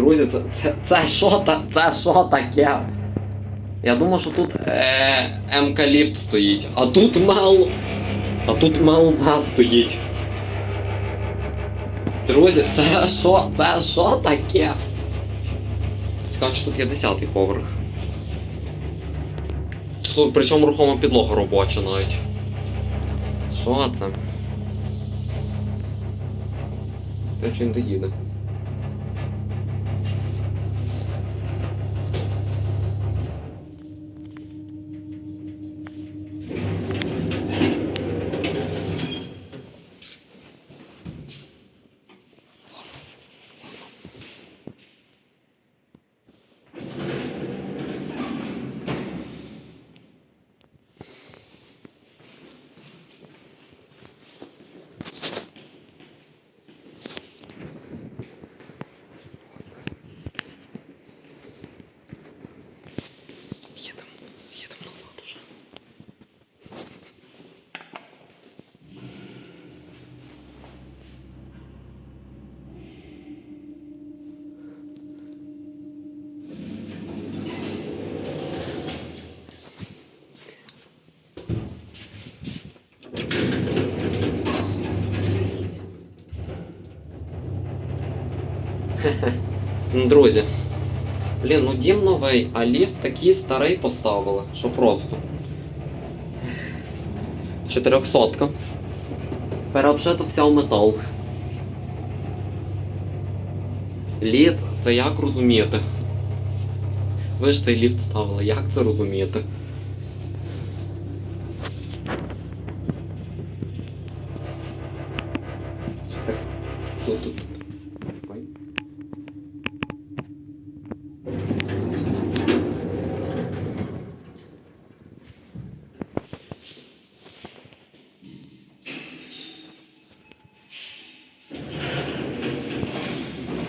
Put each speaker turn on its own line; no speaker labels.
Друзі, це, це, це що та, це що таке? Я думав, що тут е, МК ліфт стоїть, а тут мел. А тут мелза стоїть. Друзі, це що? Це що таке? Цікаво, що тут є 10-й поверх. Тут причому рухома підлога робоча навіть. Що це? Те, чи він доїде. Друзі, Блін, ну дім новий, а ліфт такий старий поставили, що просто. Чотирьохсотка. Переобшито вся в метал. Ліц, це як розуміти? Ви ж цей ліфт ставили, як це розуміти? Що Так, тут, тут,